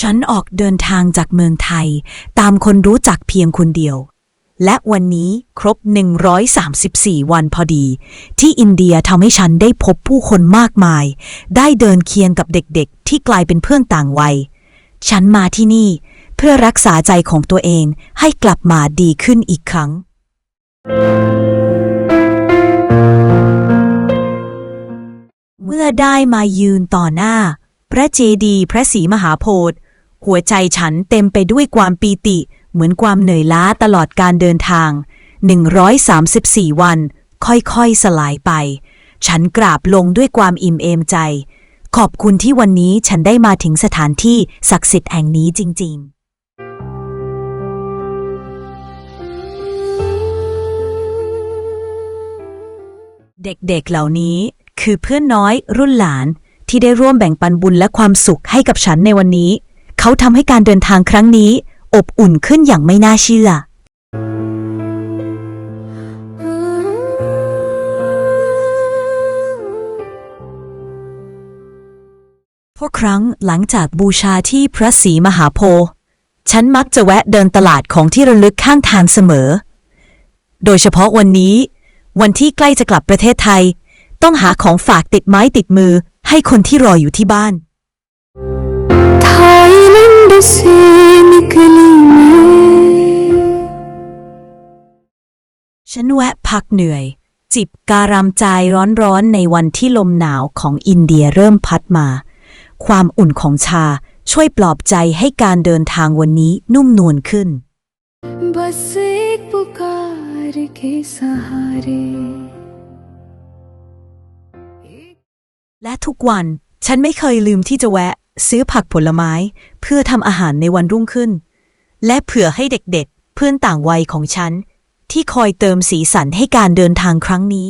ฉันออกเดินทางจากเมืองไทย ตามคนรู้จักเพียงคนเดียว และวันนี้ครบ 134 วันพอดี ที่อินเดียทำให้ฉันได้พบผู้คนมากมาย ได้เดินเคียงกับเด็กๆ ที่กลายเป็นเพื่อนต่างวัย ฉันมาที่นี่เพื่อรักษาใจของตัวเองให้กลับมาดีขึ้นอีกครั้ง เมื่อได้มายืนต่อหน้า พระเจดีย์พระศรีมหาโพธิ์ หัวใจฉันเต็มไปด้วยความปีติ เหมือนความเหนื่อยล้าตลอดการเดินทาง 134 วัน ค่อยๆ สลายไป ฉันกราบลงด้วยความอิ่มเอมใจ ขอบคุณที่วันนี้ฉันได้มาถึงสถานที่ศักดิ์สิทธิ์แห่งนี้จริง ๆเด็กๆ เหล่านี้คือเพื่อนน้อยรุ่นหลานที่ได้ร่วมแบ่งปันบุญและความสุขให้กับฉันในวันนี้ เขาทำให้การเดินทางครั้งนี้ อบอุ่นขึ้นอย่างไม่น่าเชื่อ พวกครั้งหลังจากบูชาที่พระศรีมหาโพธิ์ฉันมักจะแวะเดินตลาดของที่ระลึกข้างทางเสมอ โดยเฉพาะวันนี้ วันที่ใกล้จะกลับประเทศไทย ต้องหาของฝากติดไม้ติดมือให้คนที่รออยู่ที่บ้าน थाईलैंड से निकली मैं ฉันแวะพักเหนื่อย จิบการามใจร้อนๆในวันที่ลมหนาวของอินเดียเริ่มพัดมา ความอุ่นของชาช่วยปลอบใจให้การเดินทางวันนี้นุ่มนวลขึ้น बस एक पुकार के सहारे และทุกวันฉันไม่เคยลืมที่จะแวะ ซื้อผักผลไม้ เพื่อทำอาหารในวันรุ่งขึ้น และเผื่อให้เด็กๆ เพื่อนต่างวัยของฉัน ที่คอยเติมสีสันให้การเดินทางครั้งนี้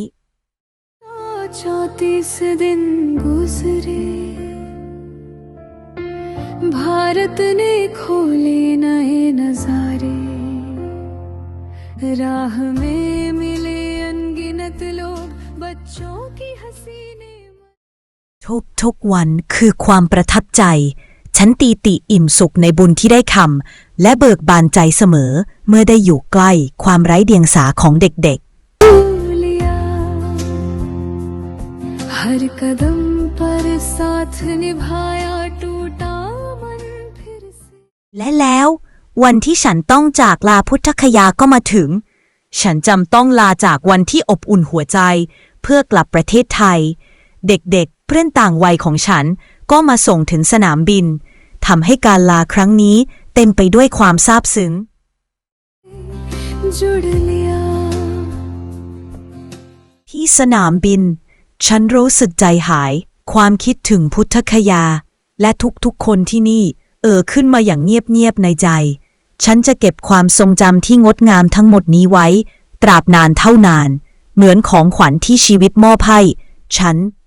चौतीस दिन गुजरे भारत ने खोले नए नजारे राह में मिले अनगिनत लोग बच्चों की हसीने ทุกทุกวันคือความประทับใจ ฉันตีติอิ่มสุขในบุญที่ได้ทำและเบิกบานใจเสมอเมื่อได้อยู่ใกล้ความไร้เดียงสาของเด็กๆ และแล้ววันที่ฉันต้องจากลาพุทธคยาก็มาถึง ฉันจำต้องลาจากวันที่อบอุ่นหัวใจ เพื่อกลับประเทศไทย เด็กๆ เพื่อนต่างวัยของฉันก็มาส่งถึงสนามบินทำให้การลาครั้งนี้เต็มไปด้วยความซาบซึ้ง ที่สนามบิน ฉันรู้สึกใจหาย ความคิดถึงพุทธคยา และทุกๆคนที่นี่ เออขึ้นมาอย่างเงียบๆในใจ ฉันจะเก็บความทรงจำที่งดงามทั้งหมดนี้ไว้ ตราบนานเท่านาน เหมือนของขวัญที่ชีวิตมอบให้ฉัน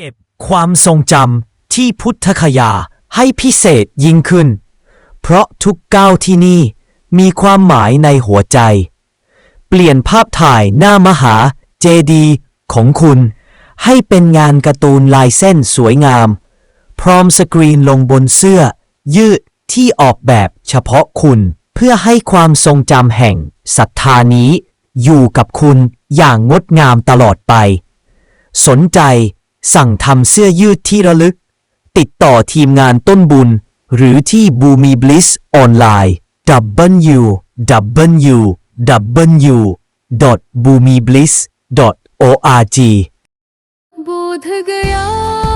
เก็บความทรงจำที่พุทธคยาให้พิเศษยิ่งขึ้น เพราะทุกก้าวที่นี่มีความหมายในหัวใจ เปลี่ยนภาพถ่ายหน้ามหาเจดีย์ของคุณ ให้เป็นงานการ์ตูนลายเส้นสวยงาม พร้อมสกรีนลงบนเสื้อ ยืดที่ออกแบบเฉพาะคุณเพื่อให้ความทรงจำแห่งศรัทธานี้ อยู่กับคุณอย่างงดงามตลอดไป สนใจ สั่งทำเสื้อยืดที่ระลึก ติดต่อทีมงานต้นบุญ หรือที่บูมีบลิสออนไลน์ w w w b o o m i b l i s s org บูธกยา